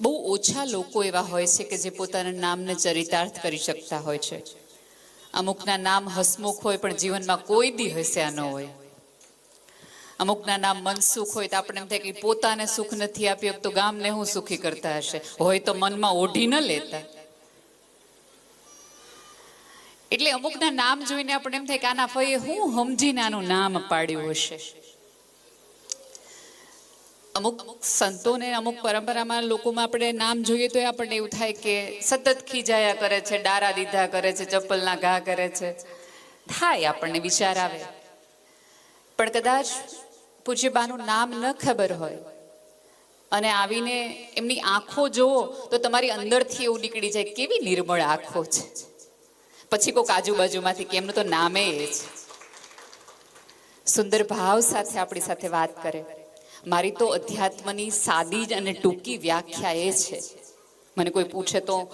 બહુ ઓછા લોકો એવા હોય છે કે જે પોતાના નામને ચરિતાર્થ કરી શકતા હોય છે. અમુકના નામ હસમુખ હોય પણ જીવનમાં કોઈ દી હસ્યા ન હોય. અમુકના નામ મનસુખ હોય તો આપણે એમ થાય કે પોતાને સુખ નથી આપ્યો તો ગામને હું સુખી કરતા હશે. હોય તો મનમાં ઓઢી ન લેતા. એટલે અમુકના નામ જોઈને આપણે એમ થાય કે આના ફઈએ હું સમજીને આનું નામ પાડ્યું હશે. અમુક સંતોને અમુક પરંપરામાં લોકોમાં આપણે નામ જોઈએ તો આપણને એવું થાય કે સતત ખીજાયા કરે છે, ડારા દીધા કરે છે, ચપ્પલના ઘા કરે છે. થાય આપણને વિચાર આવે. પણ કદાચ પૂજ્યબાનું નામ ન ખબર હોય અને આવીને એમની આંખો જુઓ તો તમારી અંદરથી એવું નીકળી જાય કેવી નિર્મળ આંખો છે. પછી કોઈક આજુબાજુમાંથી કે એમનું તો નામે એ છે સુંદર ભાવ સાથે આપણી સાથે વાત કરે. મારી તો અધ્યાત્મની સાદી જ અને ટૂંકી વ્યાખ્યા એ છે. મને કોઈ પૂછે તો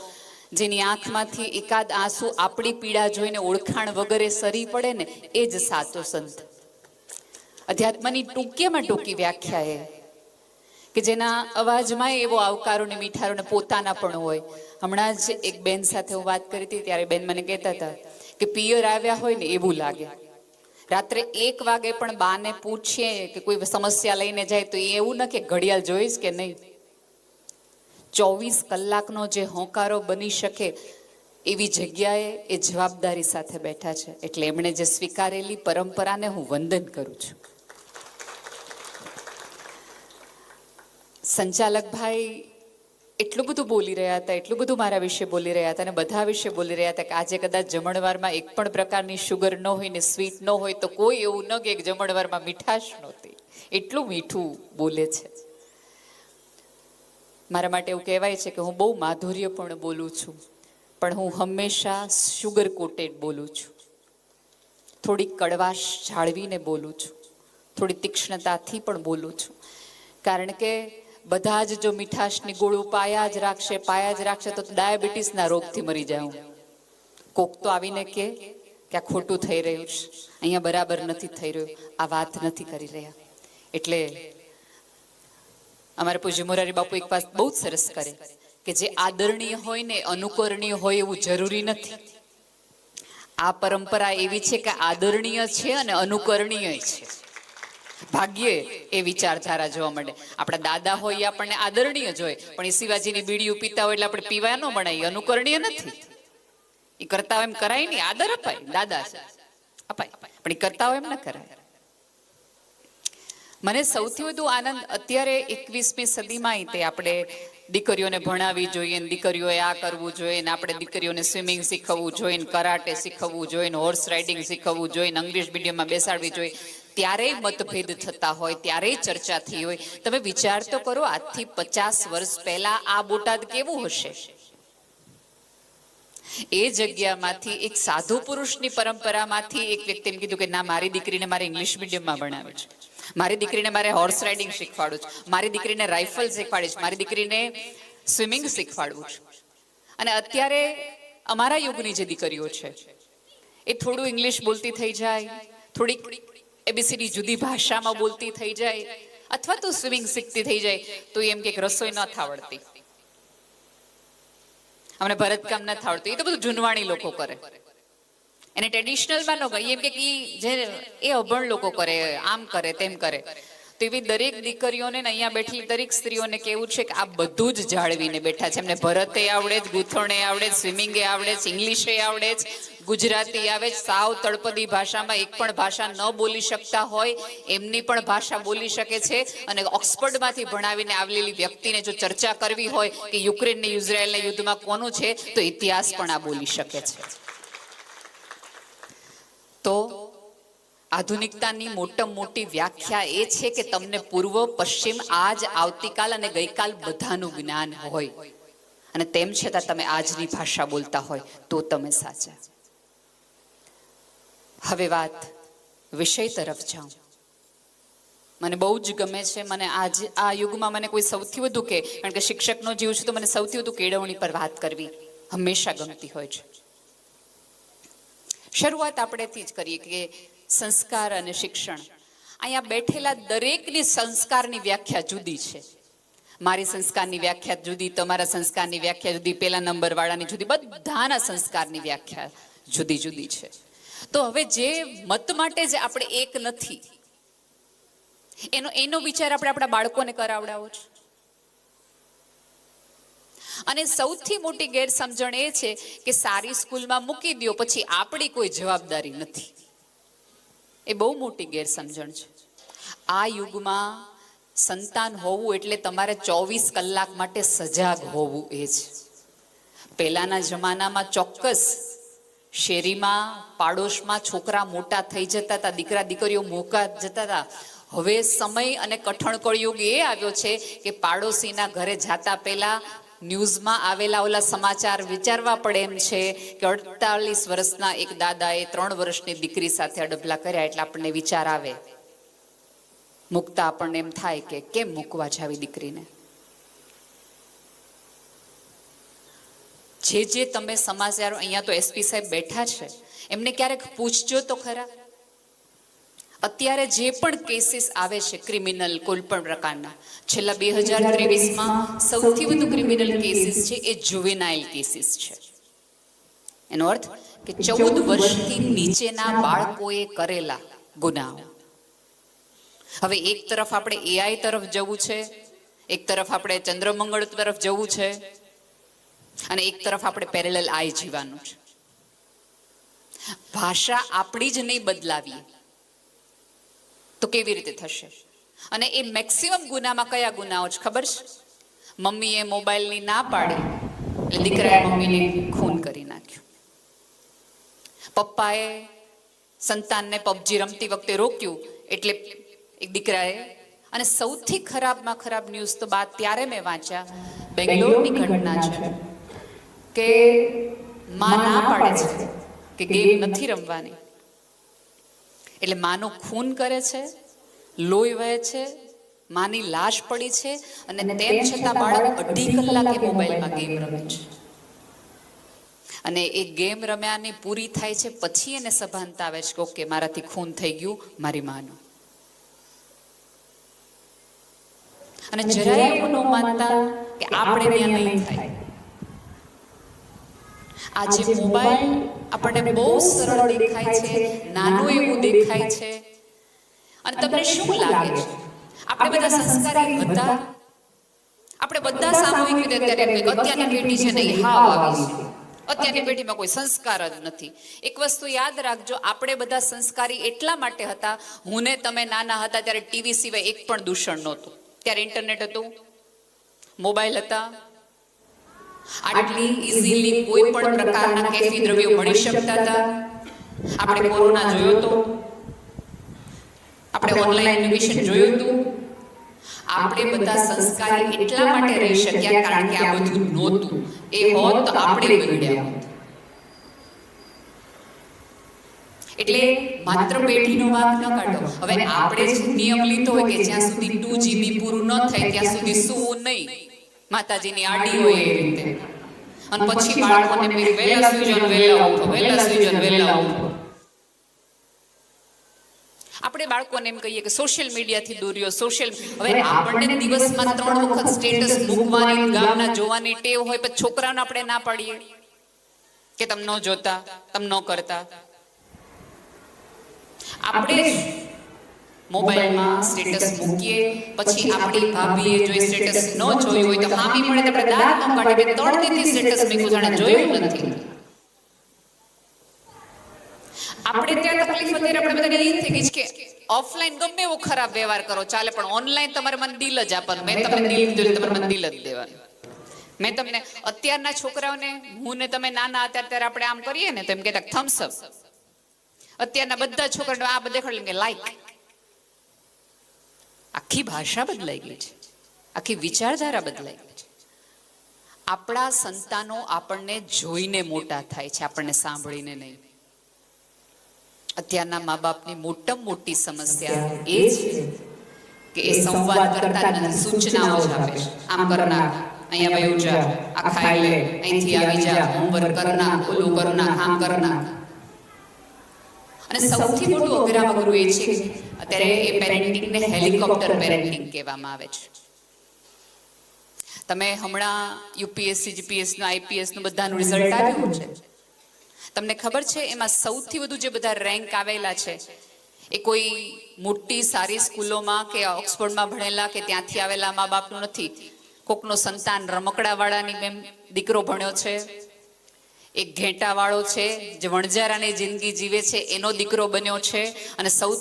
જેની આંખમાંથી એકાદ આંસુ આપણી પીડા જોઈને ઓળખાણ વગેરે સરી પડે ને, એ જ સાચો સંત. અધ્યાત્મની ટૂંકીમાં ટૂંકી વ્યાખ્યા એ કે જેના અવાજમાં એવો આવકારો ને મીઠારો ને પોતાના પણ હોય. હમણાં જ એક બેન સાથે હું વાત કરી હતી, ત્યારે બેન મને કહેતા હતા કે પિયર આવ્યા હોય ને એવું લાગે. રાત્રે એક વાગે પણ બાને પૂછીએ કે કોઈ સમસ્યા લઈને જાય તો એ એવું ન કે ઘડિયાળ જોઈશ કે નહીં. ચોવીસ કલાકનો જે હોંકારો બની શકે એવી જગ્યાએ એ જવાબદારી સાથે બેઠા છે. એટલે એમણે જે સ્વીકારેલી પરંપરાને હું વંદન કરું છું. સંચાલક ભાઈ એટલું બધું બોલી રહ્યા હતા, એટલું બધું મારા વિશે બોલી રહ્યા હતા અને બધા વિશે બોલી રહ્યા હતા કે આજે કદાચ જમણવારમાં એક પણ પ્રકારની શુગર ન હોય ને સ્વીટ ન હોય તો કોઈ એવું ન કે જમણવારમાં મીઠાશ નહોતી. એટલું મીઠું બોલે છે. મારા માટે એવું કહેવાય છે કે હું બહુ માધુર્યપૂર્ણ બોલું છું, પણ હું હંમેશા શુગર કોટેડ બોલું છું. થોડી કડવાશ જાળવીને બોલું છું. થોડી તીક્ષ્ણતાથી પણ બોલું છું. કારણ કે બધા જ જો મીઠાશની ગોળું પાયા જ રાખશે, પાયા જ રાખશે, તો ડાયાબિટીસના રોગથી મરી જાઉં. કોક તો આવીને કે આ ખોટું થઈ રહ્યું છે. અહીંયા બરાબર નથી થઈ રહ્યું. આ વાત નથી કરી રહ્યા. એટલે અમારા પૂજ્ય મોરારી બાપુ એક વાત બહુ જ સરસ કરે, કે જે આદરણીય હોય ને અનુકરણીય હોય એવું જરૂરી નથી. આ પરંપરા એવી છે કે આદરણીય છે અને અનુકરણીય છે. ભાગ્યે એ વિચારધારા જોવા મળે આપણા દાદા હોય એ આપણને આદરણીય જ હોય, પણ એ શિવાજીની બીડી પીતા હોય એટલે આપણે પીવા ન મનાય અનુકરણીય નથી. એ કરતા એમ કરાય નહીં, આદર અપાય, દાદા અપાય. પણ એ કરતા એમ ન કરાય. મને સૌથી વધુ આનંદ અત્યારે એકવીસમી સદીમાં તે આપણે દીકરીઓને ભણાવી જોઈએ દીકરીઓએ આ કરવું જોઈએ ને આપણે દીકરીઓને સ્વિમિંગ શીખવવું જોઈએ કરાટે શીખવવું જોઈએ હોર્સ રાઇડિંગ શીખવવું જોઈએ ને ઇંગ્લિશ મીડિયમમાં બેસાડવી જોઈએ. ત્યારેય મતભેદ થતા હોય ત્યારેય ચર્ચા થઈ હોય. તમે વિચાર તો કરો, આજથી પચાસ વર્ષ પહેલા આ બોટાદ કેવું હશે? એ જગ્યામાંથી એક સાધુ પુરુષની પરંપરામાંથી એક વ્યક્તિને કીધું કે, ના, મારી દીકરીને મારે ઇંગ્લિશ મીડિયમમાં ભણાવે છે. મારી દીકરીને મારે હોર્સ રાઇડિંગ શીખવાડું છે. મારી દીકરીને રાઇફલ શીખવાડીશ. મારી દીકરીને સ્વિમિંગ શીખવાડવું છું. અને અત્યારે અમારા યુગની જે દીકરીઓ છે, એ થોડું ઇંગ્લિશ બોલતી થઈ જાય, થોડીક એબીસીડી જુદી ભાષામાં બોલતી થઈ જાય અથવા તો સ્વિમિંગ શીખતી થઈ જાય, તો એમ કે રસોઈ ન થાવડતી. અમને ભરતકામ ન થાવડતું, એ તો બધું જૂનવાણી લોકો કરે. એને ટ્રેડિશનલમાં ન ગઈ, એમ કે જે એ અભણ લોકો કરે, આમ કરે, તેમ કરે. તો એવી દરેક દીકરીઓને અહીંયા બેઠી દરેક સ્ત્રીઓને કેવું છે કે આ બધું જ જાળવીને બેઠા છે. એમને ભરતે આવડે જ, ગૂંથણે આવડે જ, સ્વિમિંગે આવડે જ, ઇંગ્લિશે આવડે જ, ગુજરાતી આવે સાવ તળપદી ભાષામાં એક પણ ભાષા ન બોલી શકતા હોય, એમની પણ ભાષા બોલી શકે છે. અને ઓક્સફર્ડમાંથી ભણાવીને આવેલી વ્યક્તિને જો ચર્ચા કરવી હોય કે યુક્રેન ને ઇઝરાયલના યુદ્ધમાં કોનું છે, તો ઇતિહાસ પણ આ બોલી શકે છે. તો આધુનિકતાની મોટા મોટી વ્યાખ્યા એ છે કે તમને પૂર્વ, પશ્ચિમ, આજ, આવતીકાલ અને ગઈકાલ બધાનું જ્ઞાન હોય. અને તેમ છતાં તમે આજની ભાષા બોલતા હોય તો તમે સાચા. હવે વાત વિષય તરફ જાઉં. મને બહુ જ ગમે છે, મને આજ, આ યુગમાં મને કોઈ સૌથી વધુ કે, કારણ કે શિક્ષકનો જીવ છે તો મને સૌથી વધુ કેળવણી પર વાત કરવી હંમેશા ગમતી હોય છે. શરૂઆત આપણેથી જ કરીએ કે સંસ્કાર અને શિક્ષણ. અહીંયા બેઠેલા દરેકની સંસ્કારની વ્યાખ્યા જુદી છે. મારી સંસ્કારની વ્યાખ્યા જુદી, તમારા સંસ્કારની વ્યાખ્યા જુદી, પેલા નંબરવાળાની જુદી, બધાના સંસ્કારની વ્યાખ્યા જુદી જુદી છે. તો હવે જે મત માટે જ આપણે એક નથી, એનો એનો વિચાર આપણે આપણા બાળકોને કરાવડાવો છે. અને સૌથી મોટી ગેરસમજણ એ છે કે સારી સ્કૂલમાં મૂકી દો પછી આપણી કોઈ જવાબદારી નથી. એ બહુ મોટી ગેરસમજણ છે. આ યુગમાં સંતાન હોવું એટલે તમારે ચોવીસ કલાક માટે સજાગ હોવું એ છે. પહેલાના જમાનામાં ચોક્કસ શેરીમાં, પાડોશમાં છોકરા મોટા થઈ જતા હતા દીકરા દીકરીઓ મોકા જતા હતા હવે સમય અને કઠણ કળયુગ એ આવ્યો છે કે પાડોશીના ઘરે જાતા પહેલા ન્યૂઝમાં આવેલા ઓલા સમાચાર વિચારવા પડે એમ છે કે અડતાલીસ વર્ષના એક દાદાએ ત્રણ વર્ષની દીકરી સાથે અડબલા કર્યા એટલે આપણને વિચાર આવે. મૂકતા આપણને એમ થાય કે કેમ મૂકવા જાવી દીકરીને? જે જે તમે સમાચારો અહીંયા તો એસપી સાહેબ બેઠા છે, એમને ક્યારેક પૂછજો તો ખરા. અત્યારે જે પણ કેસીસ આવે છે ક્રિમિનલ કોઈ પણ પ્રકારના છેલ્લા બે હજાર ત્રેવીસમાં સૌથી વધુ ક્રિમિનલ કેસીસ છે એ જુવેનાઇલ કેસીસ છે. એનો અર્થ કે ચૌદ વર્ષથી નીચેના બાળકોએ કરેલા ગુનાઓ. હવે એક તરફ આપણે એઆઈ તરફ જવું છે એક તરફ આપણે ચંદ્રમંગળ તરફ જવું છે અને એક તરફ આપણે પેરેલલ આઈ જીવાનું છે. ભાષા આપણી જ નહીં બદલાવીએ. તો કેવી રીતે થશે? અને એ મેક્સિમમ ગુનામાં કયા ગુનાઓ છે ખબર છે? મમ્મીએ મોબાઈલની ના પાડી, એટલે દીકરાએ મમ્મીને ખૂન કરી નાખ્યું. પપ્પાએ સંતાનને પબજી રમતી વખતે રોક્યું, એટલે એક દીકરાએ, અને સૌથી ખરાબમાં ખરાબ ન્યૂઝ તો બાદ ત્યારે મેં વાંચ્યા, બેંગ્લોરની ઘટના છે, કે માં ના પાડે છે, કે ગેમ નથી રમવાની. એટલે માનું ખૂન કરે છે લોહી વહે છે માની લાશ પડી છે અને તેમ છતાં બાળક અઢી કલાકે મોબાઈલમાં ગેમ રમે છે. અને એ ગેમ રમ્યાની પૂરી થાય છે પછી એને સભાનતા આવે છે કે ઓકે મારાથી ખૂન થઈ ગયું મારી માનું. અને જરાય એવું ન માનતા કે આપણે ત્યાં નહીં થાય. આજે મોબાઈલ આપણને બહુ સરળ દેખાય છે નાનું એવું દેખાય છે. અને તમને શું લાગે છે? આપણે બધા સંસ્કારી હતા આપણે બધા સામૂહિક રીતે અત્યારે અત્યારની પેઢી છે ને એ હાવ આવી છે. અત્યારની પેઢીમાં કોઈ સંસ્કાર જ નથી. એક વસ્તુ યાદ રાખજો આપણે બધા સંસ્કારી એટલા માટે હતા હું ને તમે નાના હતા ત્યારે ટીવી સિવાય એક પણ દૂષણ નહોતું. ત્યારે ઇન્ટરનેટ હતું મોબાઈલ હતા આટલી ઇઝીલી કોઈ પણ પ્રકારના કેફી દ્રવ્યો મળી શકતા હતા? આપણે કોરોના જોયો તો? આપણે ઓનલાઈન એડ્યુકેશન જોયું હતું આપણે બધા સંસ્કારી એટલા માટે રહી શક્યા કારણ કે આ બધું નહોતું. એ હોત તો આપણે બગડ્યા હોત. એટલે માત્ર પેઢીનો વાત ન કાઢો. હવે આપણે નિયમ લીધો હોય કે જ્યાં સુધી ટુ જીબી પૂરું ન થાય ત્યાં સુધી શું નહીં? માતાજીની આડી હોય એ રીતે. અને પછી બાળકોને મેં સુજન વહેલા ઉઠો વહેલા સુજન વહેલા ઉઠો. આપણે બાળકોને એમ કહીએ કે સોશિયલ મીડિયાથી દોર્યો સોશિયલ હવે આપણને દિવસમાં ત્રણ વખત સ્ટેટસ મૂકવાની ગામના જોવાની ટેવ હોય પણ છોકરાને આપણે ના પાડીએ કે તમ ન જોતા તમ ન કરતા. આપણે મોબાઈલમાં સ્ટેટસ મૂકીએ પછી આપણી ભાભીએ જો સ્ટેટસ ન જોયું હોય તો હામી મળે તો આપણે દાંત ન કાઢે કે ત્રણ દીથી સ્ટેટસ મૂક્યું જાણે જોયું નથી. આપણે ત્યાં તકલીફ હતી આપણે બધાને એ થઈ ગઈ છે કે ઓફલાઈન ગમે એવો ખરાબ વ્યવહાર કરો ચાલે પણ ઓનલાઈન તમારે મને દિલ જ આપવાનું મેં તમને દિલ દીધું તમારે મને દિલ જ દેવાનું. મેં તમને અત્યારના છોકરાઓને હું ને તમે નાના હતા ત્યારે આપણે આમ કરીએ ને તો એમ કહેતા થમ્સ અપ અત્યારના બધા છોકરાઓ આ બધે ખડે કે લાઈક આખી ભાષા બદલાઈ ગઈ છે. આખી વિચારધારા બદલાઈ ગઈ છે. આપણા સંતાનો આપણને જોઈને મોટા થાય છે, આપણને સાંભળીને નહીં. અત્યારના મા બાપની મોટામાં મોટી સમસ્યા એ છે કે એ સંવાદ કરતા સૂચનાઓ આપે છે. આમ કરના અહીંયા વયું જા, આ ખાઈ લે, અહીંથી આવી જા, હોમવર્ક કરના ઓલું કરના આમ કરના અને સૌથી મોટું અઘરા વગરું એ છે અત્યારે એ પેરેન્ટિંગને હેલિકોપ્ટર પેરેન્ટિંગ કહેવામાં આવે છે. તમે હમણાં યુપીએસસી જીપીએસનું આઈપીએસનું બધાનું રિઝલ્ટ આવ્યું છે? તમને ખબર છે એમાં સૌથી વધુ જે બધા રેન્ક આવેલા છે એ કોઈ મોટી સારી સ્કૂલોમાં કે ઓક્સફોર્ડમાં ભણેલા કે ત્યાંથી આવેલા મા બાપનું નથી? કોકનો સંતાન રમકડાવાળાની મેમ દીકરો ભણ્યો છે એક ઘેટાવાળો છે જે વણજારાની જિંદગી જીવે છે એનો દીકરો બન્યો છે અને સૌ